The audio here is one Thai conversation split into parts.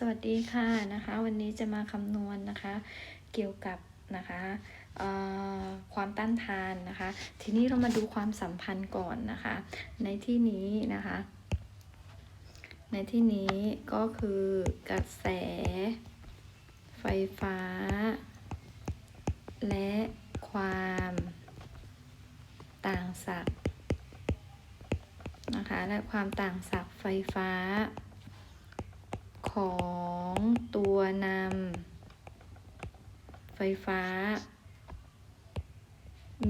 สวัสดีค่ะนะคะ วันนี้จะมาคำนวณนะคะ เกี่ยวกับนะคะความต้านทานนะคะ ทีนี้เรามาดูความสัมพันธ์ก่อนนะคะ ในที่นี้นะคะ ในที่นี้ก็คือกระแส ไฟฟ้า และความต่างศักย์นะคะและความต่างศักย์ไฟฟ้า ของตัวนำไฟฟ้า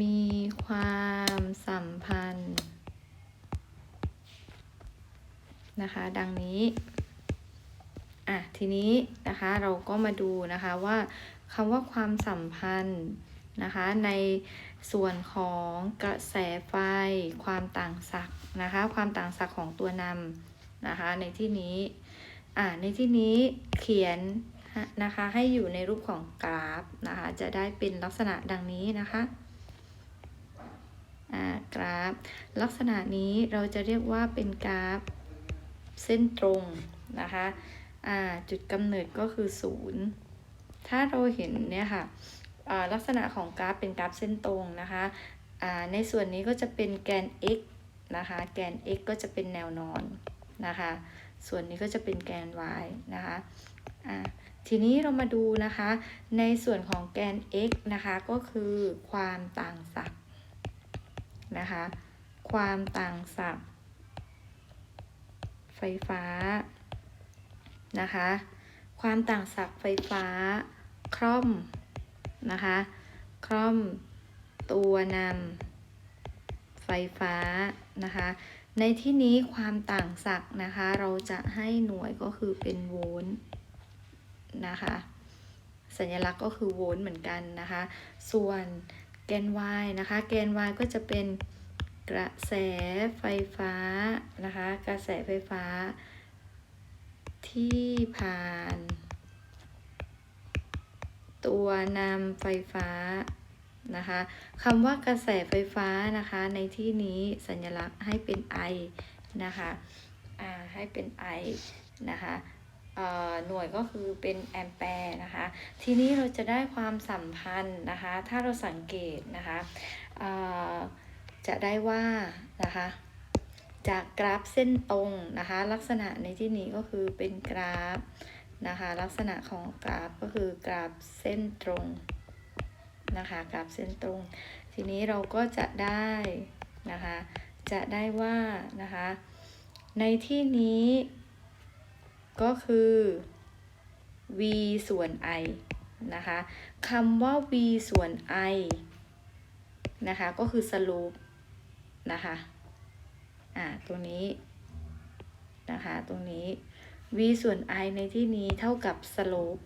มีความสัมพันธ์ นะคะ ดังนี้อะทีนี้นะคะเราก็มาดูนะคะว่าคำว่าความสัมพันธ์นะคะในส่วนของกระแสไฟความต่างศักย์นะคะความต่างศักย์ของตัวนำนะคะในที่นี้ อ่าในที่นี้เขียนนะคะให้อยู่ในรูปของกราฟนะคะจะได้เป็นลักษณะดังนี้นะคะอ่ากราฟ ลักษณะนี้เราจะเรียกว่าเป็นกราฟเส้นตรงนะคะอ่าจุดกำเนิดก็คือศูนย์ถ้าเราเห็นเนี่ยค่ะลักษณะของกราฟเป็นกราฟเส้นตรงนะคะในส่วนนี้ก็จะเป็นแกน x นะคะ แกน x ก็จะเป็นแนวนอนนะคะ ส่วนนี้ก็จะเป็นแกน y นะคะทีนี้เรามาดูนะคะ ในส่วนของแกน x นะคะก็คือความต่างศักย์นะคะ ความต่างศักย์ไฟฟ้านะคะ ความต่างศักย์ไฟฟ้าคร่อมนะคะคร่อมตัวนำไฟฟ้านะคะ ในที่นี้ความต่างศักย์นะคะ เราจะให้หน่วยก็คือเป็นโวลต์นะคะ สัญลักษณ์ก็คือโวลต์เหมือนกันนะคะ ส่วนแกน y นะคะ แกน y ก็จะเป็นกระแสไฟฟ้านะคะ กระแสไฟฟ้า ที่ผ่าน ตัวนำไฟฟ้า นะคะคำว่ากระแสไฟฟ้านะคะในที่นี้สัญลักษณ์ให้เป็น I นะคะอ่าให้เป็น I นะคะหน่วยก็คือเป็นแอมแปร์นะคะ ทีนี้เราจะได้ความสัมพันธ์นะคะ ถ้าเราสังเกตนะคะจะได้ว่านะคะจากกราฟเส้นตรงนะคะ ลักษณะในที่นี้ก็คือเป็นกราฟนะคะ ลักษณะของกราฟก็คือกราฟเส้นตรง นะคะกราฟเส้นตรง ทีนี้เราก็จะได้นะคะจะได้ว่านะคะในที่นี้ก็คือ v ส่วน i นะคะคำว่า v ส่วน i นะคะก็คือ slope นะคะอ่าตรงนี้นะคะตรงนี้ v ส่วน i ในที่นี้เท่ากับ slope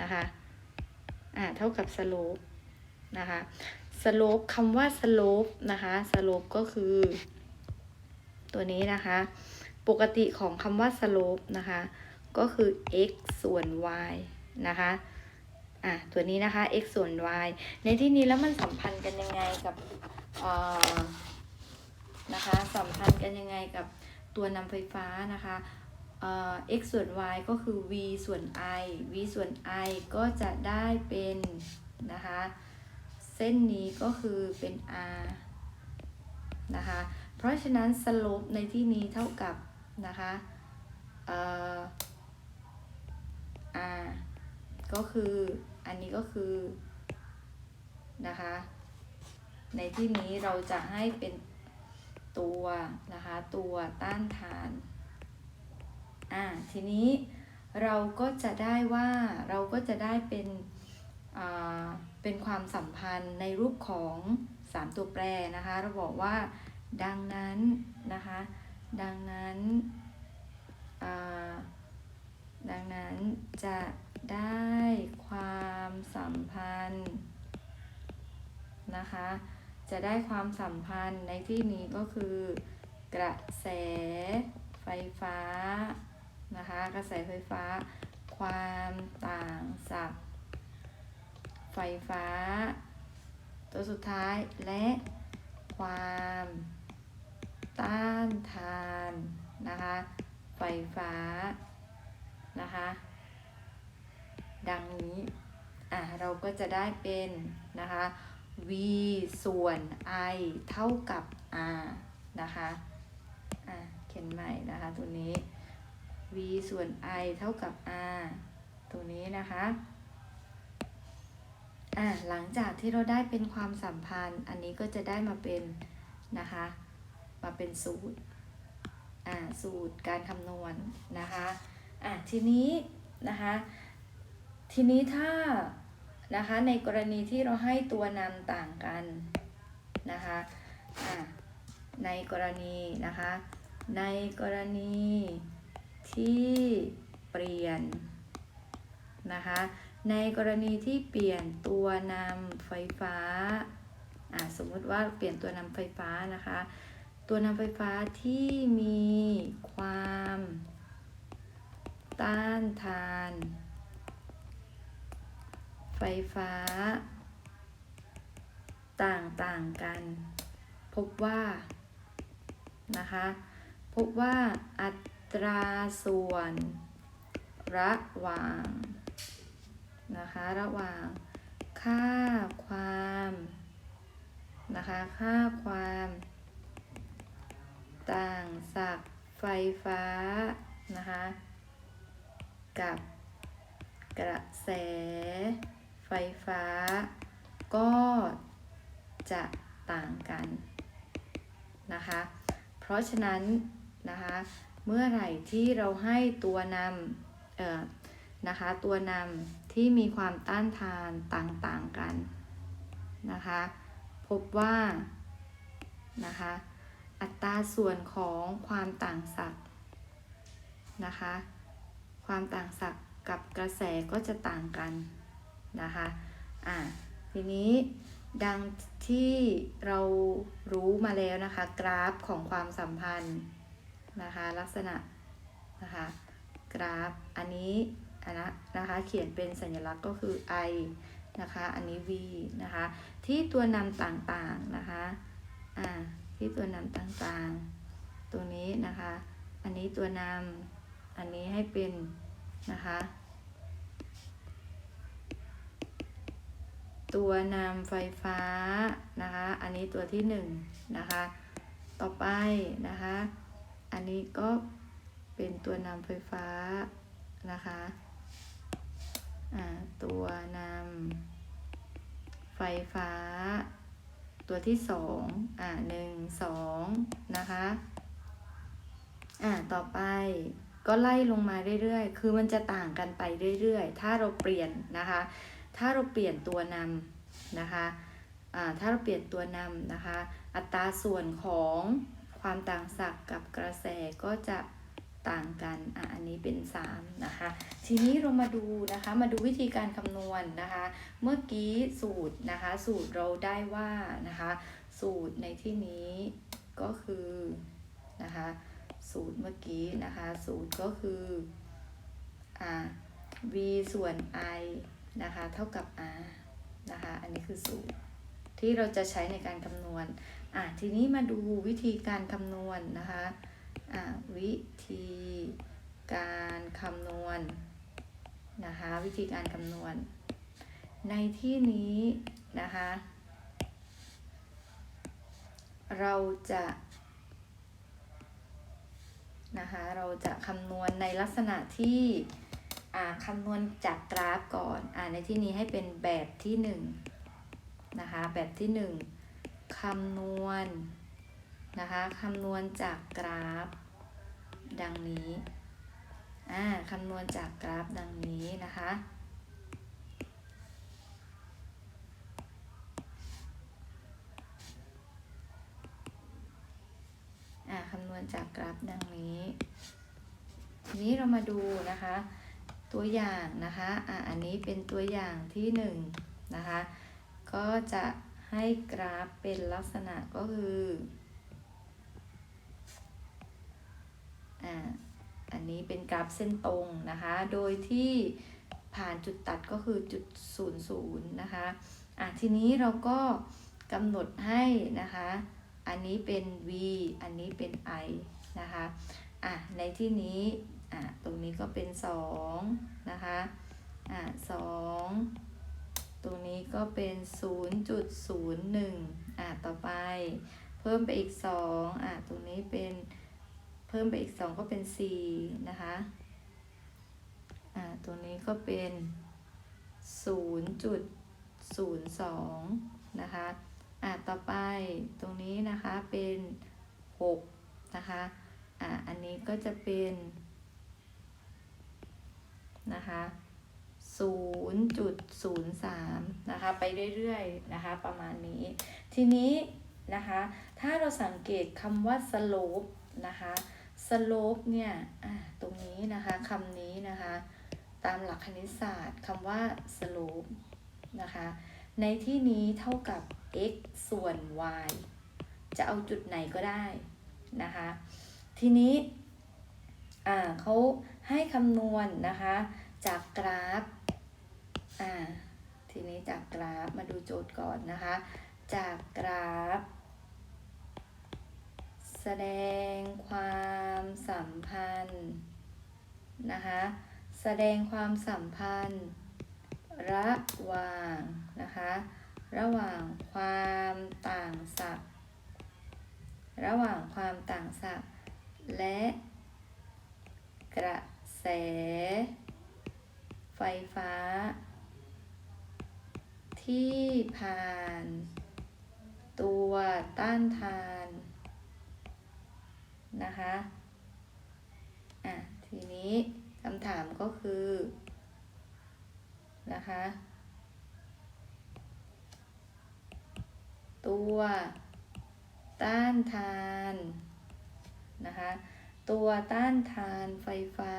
นะคะ อ่าเท่ากับ slope นะคะ slope คำว่า slope นะคะ slope ก็คือ ตัวนี้นะคะ ปกติของคำว่า slope นะคะ ก็คือ x ส่วน y นะคะอะตัวนี้นะคะ x ส่วน y ในที่นี้แล้วมันสัมพันธ์กันยังไงกับนะคะสัมพันธ์กันยังไงกับตัวนำไฟฟ้านะคะ x ส่วน y ก็คือ v ส่วน i v ส่วน i ก็จะได้เป็นนะคะ เส้นนี้ก็คือเป็น r นะคะ เพราะฉะนั้น slope ในที่นี้เท่ากับนะคะเอ่อ r ก็คืออันนี้ก็คือนะคะ ในที่นี้เราจะให้เป็นตัวนะคะตัวต้านทาน อ่าทีนี้เราก็จะได้ว่าเราก็จะได้เป็นอ่าเป็นความสัมพันธ์ในรูปของ 3 ตัวแปรนะคะ เราบอกว่าดังนั้นนะคะ ดังนั้นดังนั้นจะได้ความสัมพันธ์นะคะ จะได้ความสัมพันธ์ในที่นี้ก็คือ กระแสไฟฟ้า นะคะ กระแสไฟฟ้า ความต่างศักย์ไฟฟ้า ตัวสุดท้ายและความต้านทานนะคะ ไฟฟ้านะคะ ดังนี้อะเราก็จะได้เป็นนะคะ v ส่วน i เท่ากับ r นะคะอะเขียนใหม่นะคะตัวนี้ v ส่วน i เท่ากับ r ตัวนี้นะคะอะหลังจากที่เราได้เป็นความสัมพันธ์ อันนี้ก็จะได้มาเป็นนะคะ มาเป็นสูตรอ่าสูตรการคำนวณนะคะอะทีนี้นะคะทีนี้ถ้านะคะในกรณีที่เราให้ตัวนำต่างกันนะคะอะในกรณีนะคะในกรณี ที่เปลี่ยนนะคะ ในกรณีที่เปลี่ยนตัวนำไฟฟ้าอะสมมติว่าเปลี่ยนตัวนำไฟฟ้านะคะ ตัวนำไฟฟ้าที่มีความต้านทาน ไฟฟ้า ต่างๆกัน พบว่านะคะ พบว่าอัต ตราส่วน ระหว่าง นะคะ ระหว่าง ค่าความ นะคะ ค่าความ ต่างศักย์ไฟฟ้า นะคะ กับกระแส ไฟฟ้า ก็จะต่างกัน นะคะ เพราะฉะนั้น นะคะ เมื่อไหร่ที่เราให้ตัวนำนะคะตัวนำที่มีความต้านทานต่างๆกันนะคะพบว่านะคะอัตราส่วนของความต่างศักย์นะคะความต่างศักย์กับกระแสก็จะต่างกันนะคะอะทีนี้ดังที่เรารู้มาแล้วนะคะ กราฟของความสัมพันธ์ นะคะลักษณะนะคะกราฟอันนี้อันนะนะคะเขียนเป็นสัญลักษณ์ก็คือ i นะคะอันนี้ v นะคะที่ตัวนำต่างๆนะคะอ่าที่ตัวนำต่างๆ ตัวนี้นะคะอันนี้ตัวนำอันนี้ให้เป็นนะคะตัวนำไฟฟ้านะคะ อันนี้ตัวที่หนึ่งนะคะ ต่อไปนะคะ อันนี้ก็เป็นตัวนำไฟฟ้านะคะอ่าตัวนำไฟฟ้า ตัวที่สองอ่าหนึ่งสองนะคะอ่าต่อไปก็ไล่ลงมาเรื่อยๆ คือมันจะต่างกันไปเรื่อยๆ ถ้าเราเปลี่ยนนะคะ ถ้าเราเปลี่ยนตัวนำนะคะอ่าถ้าเราเปลี่ยนตัวนำนะคะ อัตราส่วนของ ความต่างศักย์กับกระแสก็จะต่างกันอะอันนี้เป็น 3 นะคะ ทีนี้เรามาดูนะคะ มาดูวิธีการคำนวณนะคะ เมื่อกี้สูตรนะคะ สูตรเราได้ว่านะคะ สูตรในที่นี้ก็คือนะคะ สูตรเมื่อกี้นะคะ สูตรก็คืออ่า v ส่วน i นะคะ เท่ากับ r นะคะ อันนี้คือสูตรที่เราจะใช้ในการคำนวณ อะทีนี้มาดูวิธีการคำนวณนะคะอะวิธีการคำนวณนะคะวิธีการคำนวณ ในที่นี้นะคะเราจะนะคะเราจะคำนวณในลักษณะที่อ่าคำนวณจากกราฟก่อนอ่าในที่นี้ให้เป็นแบบที่หนึ่งนะคะแบบที่หนึ่ง คำนวณนะคะคำนวณจากกราฟ ดังนี้อ่าคำนวณจากกราฟดังนี้นะคะอ่าคำนวณจากกราฟดังนี้ทีนี้เรามาดูนะคะ ตัวอย่างนะคะอ่าอันนี้เป็นตัวอย่างที่หนึ่งนะคะก็จะ ให้กราฟเป็นลักษณะก็คืออ่าอันนี้เป็นกราฟเส้นตรงนะคะ โดยที่ผ่านจุดตัดก็คือจุดศูนย์ศูนย์นะคะอะทีนี้เราก็กำหนดให้นะคะ อันนี้เป็น v อันนี้เป็น i นะคะอะในที่นี้อะตรงนี้ก็เป็นสองนะคะอะสอง ตรงนี้ก็เป็นศูนย์จุดศูนย์หนึ่งอะต่อไป เพิ่มไปอีกสองอะตรงนี้เป็นเพิ่มไปอีกสองก็เป็นสี่นะคะ อะตรงนี้ก็เป็นศูนย์จุดศูนย์สองนะคะ อะต่อไปตรงนี้นะคะเป็นหกนะคะ อะอันนี้ก็จะเป็นนะคะ ศูนย์จุดศูนย์สามนะคะ ไปเรื่อยๆนะคะ ประมาณนี้ ทีนี้นะคะ ถ้าเราสังเกตคำว่า slope นะคะ slope เนี่ยตรงนี้นะคะคำนี้นะคะ ตามหลักคณิตศาสตร์คำว่า slope นะคะ ในที่นี้เท่ากับ x ส่วน y จะเอาจุดไหนก็ได้นะคะ ทีนี้เขาให้คำนวณนะคะ จากกราฟ อ่าทีนี้จากกราฟมาดูโจทย์ก่อนนะคะ จากกราฟ แสดงความสัมพันธ์นะคะแสดงความสัมพันธ์ ระหว่างนะคะระหว่างความต่างศักย์ระหว่างความต่างศักย์และกระแส ไฟฟ้า ที่ผ่าน ตัวต้านทาน นะคะอะทีนี้คำถามก็คือ นะคะ ตัวต้านทานนะคะตัวต้านทานไฟฟ้า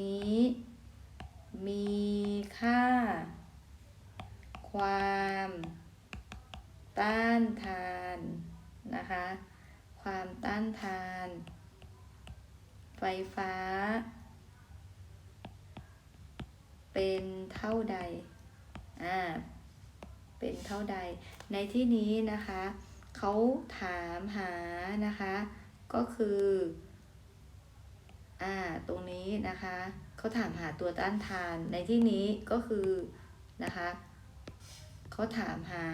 นี้ มีค่า ความ ต้านทานนะคะ ความต้านทาน ไฟฟ้า เป็นเท่าใด อ่า เป็นเท่าใด ในที่นี้นะคะ เขาถามหานะคะ ก็คือ ตรงนี้นะคะเขาถามหาตัวต้านทานในที่นี้ก็คือนะคะเขาถามหา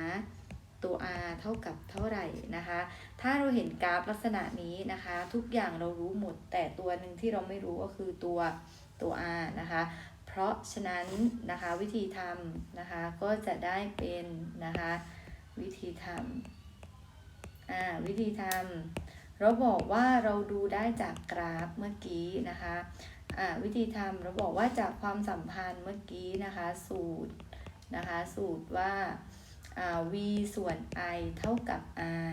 ตัว r เท่ากับเท่าไหร่นะคะ ถ้าเราเห็นกราฟลักษณะนี้นะคะ ทุกอย่างเรารู้หมด แต่ตัวหนึ่งที่เราไม่รู้ก็คือตัวตัว r นะคะ เพราะฉะนั้นนะคะวิธีทำนะคะก็จะได้เป็นนะคะวิธีทำอ่าวิธีทำ เราบอกว่าเราดูได้จากกราฟเมื่อกี้นะคะอ่าวิธีทำเราบอกว่าจากความสัมพันธ์เมื่อกี้นะคะ สูตรนะคะสูตรว่าอ่า v ส่วน i เท่ากับ r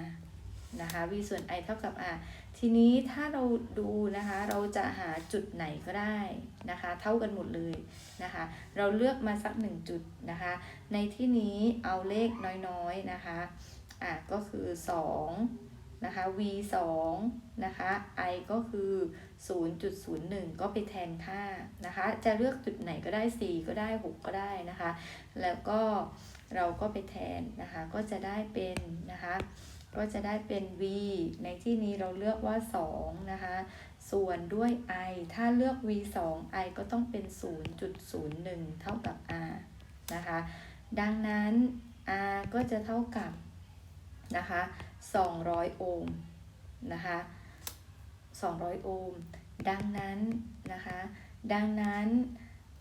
นะคะ v ส่วน i เท่ากับ r ทีนี้ถ้าเราดูนะคะเราจะหาจุดไหนก็ได้นะคะ เท่ากันหมดเลยนะคะ เราเลือกมาสักหนึ่งจุดนะคะ ในที่นี้เอาเลขน้อยๆนะคะอะก็คือ 2 นะคะ v 2นะคะ i ก็คือ 0.01 ก็ไปแทนค่านะคะ จะเลือกจุดไหนก็ได้ 4 ก็ได้ 6 ก็ได้นะคะ แล้วก็เราก็ไปแทนนะคะ ก็จะได้เป็นนะคะ ก็จะได้เป็น v ในที่นี้เราเลือกว่า 2 นะคะ ส่วนด้วย i ถ้าเลือก v 2 i ก็ต้องเป็น 0.01 เท่ากับ r นะคะ ดังนั้น r ก็จะเท่ากับ นะคะ200 โอห์มนะคะ200 โอห์มดังนั้นนะคะดังนั้น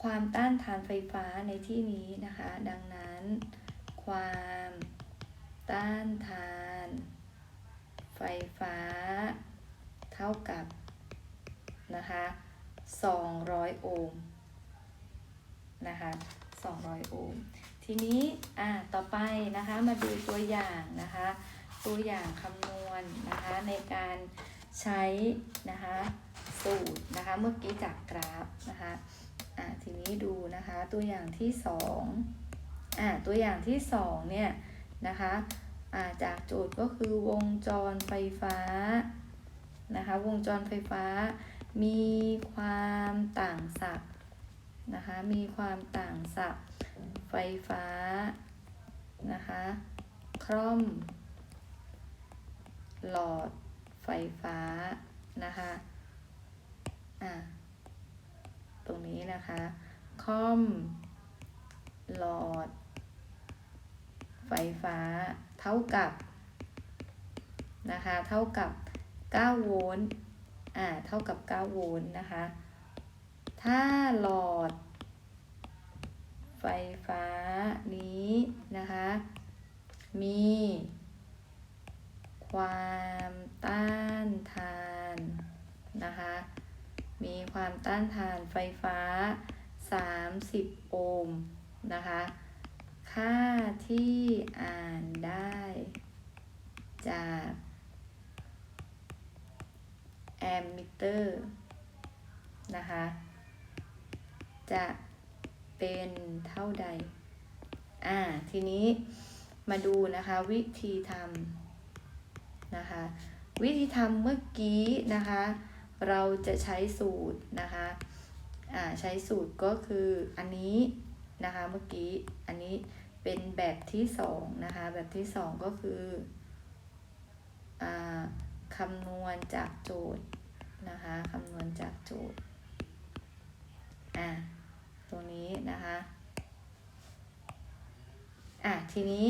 ความต้านทานไฟฟ้าในที่นี้นะคะ ดังนั้นความต้านทานไฟฟ้าเท่ากับนะคะ200 โอห์มนะคะ200 โอห์ม ทีนี้อ่าต่อไปนะคะมาดูตัวอย่างนะคะ ตัวอย่างคำนวณนะคะในการใช้นะคะสูตรนะคะเมื่อกี้จากกราฟนะคะอ่าทีนี้ดูนะคะตัวอย่างที่สองอ่าตัวอย่างที่สองเนี่ยนะคะอ่าจากโจทย์ก็คือวงจรไฟฟ้านะคะวงจรไฟฟ้ามีความต่างศักย์นะคะมีความต่างศักย์ ไฟฟ้านะคะ คร่อม หลอดไฟฟ้านะคะอ่าตรงนี้นะคะคร่อม หลอด ไฟฟ้าเท่ากับนะคะเท่ากับ 9 โวลต์อ่าเท่ากับ 9 โวลต์นะคะ ถ้าหลอด ไฟฟ้านี้นะคะ มี ความต้านทานนะคะ มีความต้านทานไฟฟ้า 30 โอห์มนะคะ ค่าที่อ่านได้จากแอมมิเตอร์นะคะ จะ เป็นเท่าใด อ่า ทีนี้มาดูนะคะวิธีทำนะคะ วิธีทำเมื่อกี้นะคะ เราจะใช้สูตรนะคะ อ่า ใช้สูตรก็คืออันนี้นะคะเมื่อกี้อันนี้เป็นแบบที่สองนะคะ แบบที่สองก็คืออ่าคำนวณจากโจทย์นะคะคำนวณจากโจทย์อ่า นี้นะคะอะทีนี้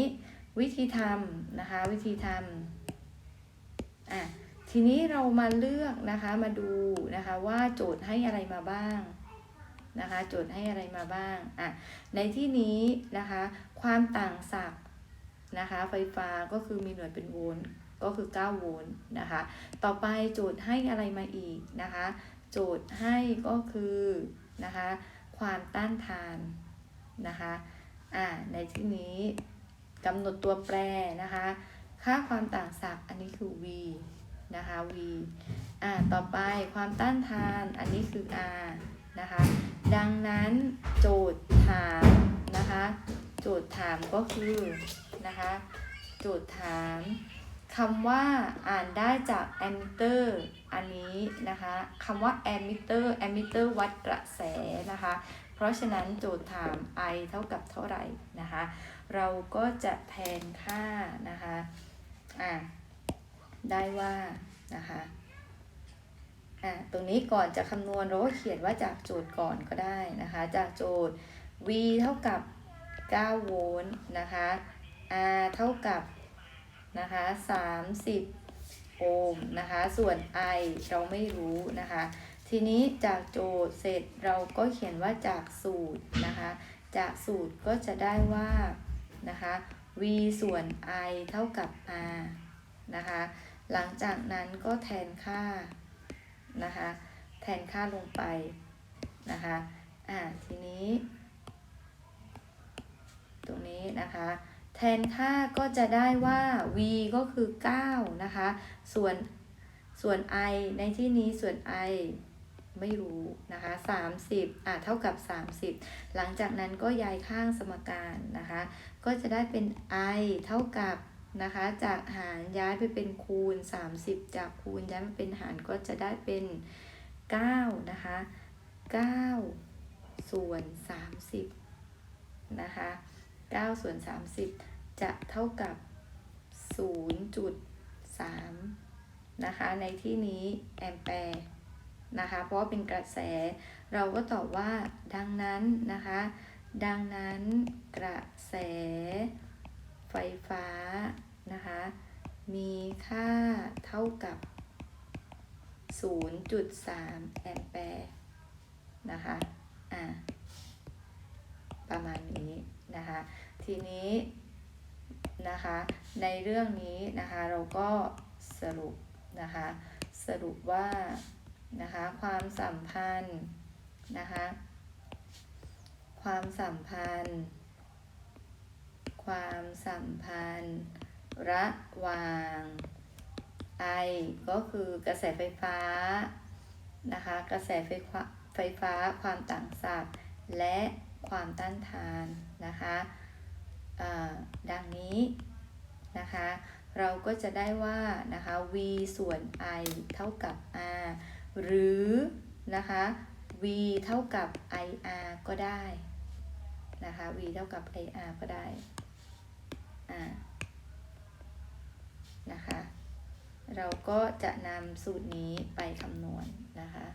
วิธีทำนะคะวิธีทำอะทีนี้เรามาเลือกนะคะมาดูนะคะว่าโจทย์ให้อะไรมาบ้างนะคะโจทย์ให้อะไรมาบ้างอะในที่นี้นะคะความต่างศักย์นะคะไฟฟ้าก็คือมีหน่วยเป็นโวลต์ก็คือ 9 โวลต์นะคะต่อไปโจทย์ให้อะไรมาอีกนะคะโจทย์ให้ก็คือนะคะ ความต้านทานนะคะอ่าในที่นี้กำหนดตัวแปรนะคะ ค่าความต่างศักย์อันนี้คือ v นะคะ v อ่าต่อไปความต้านทานอันนี้คือ r นะคะดังนั้นโจทย์ถามนะคะโจทย์ถามก็คือนะคะโจทย์ถามคำว่าอ่านได้จากแอมมิเตอร์อันนี้นะคะคำว่าแอมมิเตอร์แอมมิเตอร์วัดกระแสนะคะ เพราะฉะนั้นโจทย์ถาม I เท่ากับเท่าไหร่นะคะ เราก็จะแทนค่านะคะอะได้ว่านะคะอะตรงนี้ก่อนจะคำนวณเราก็เขียนว่าจากโจทย์ก่อนก็ได้นะคะ จากโจทย์ V เท่ากับ 9 โวลต์นะคะ R เท่ากับนะคะ30 โอห์มนะคะ ส่วน I เราไม่รู้นะคะ ทีนี้จากโจทย์เสร็จเราก็เขียนว่าจากสูตรนะคะ จากสูตรก็จะได้ว่านะคะ v ส่วน i เท่ากับ r นะคะ หลังจากนั้นก็แทนค่านะคะ แทนค่าลงไปนะคะ อ่า ทีนี้ ตรงนี้นะคะ แทนค่าก็จะได้ว่า v ก็คือ 9 นะคะ ส่วนส่วน i ในที่นี้ส่วน i ไม่รู้นะคะ30อะเท่ากับ 30 หลังจากนั้นก็ย้ายข้างสมการนะคะ ก็จะได้เป็น i เท่ากับนะคะจากหารย้ายไปเป็นคูณ 30 จากคูณย้ายมาเป็นหารก็จะได้เป็น9นะคะ9ส่วน 30นะคะ9ส่วน 30 จะเท่ากับ 0.3นะคะในที่นี้แอมแปร์ นะคะ เพราะว่าเป็นกระแส เราก็ตอบว่าดังนั้นนะคะ ดังนั้นกระแสไฟฟ้านะคะ มีค่าเท่ากับ 0.3 แอมแปร์นะคะ อ่า ประมาณนี้นะคะ ทีนี้นะคะ ในเรื่องนี้นะคะ เราก็สรุปนะคะ สรุปว่า นะคะ ความสัมพันธ์นะคะ ความสัมพันธ์ ความสัมพันธ์ ระหว่าง I ก็คือกระแสไฟฟ้านะคะ กระแสไฟฟ้าไฟฟ้า ความต่างศักย์และความต้านทานนะคะดังนี้นะคะ เราก็จะได้ว่านะคะ v ส่วน i เท่ากับ r หรือนะคะ v เท่ากับ ir ก็ได้นะคะ v เท่ากับ ir ก็ได้อ่านะคะ เราก็จะนำสูตรนี้ไปคำนวณนะคะ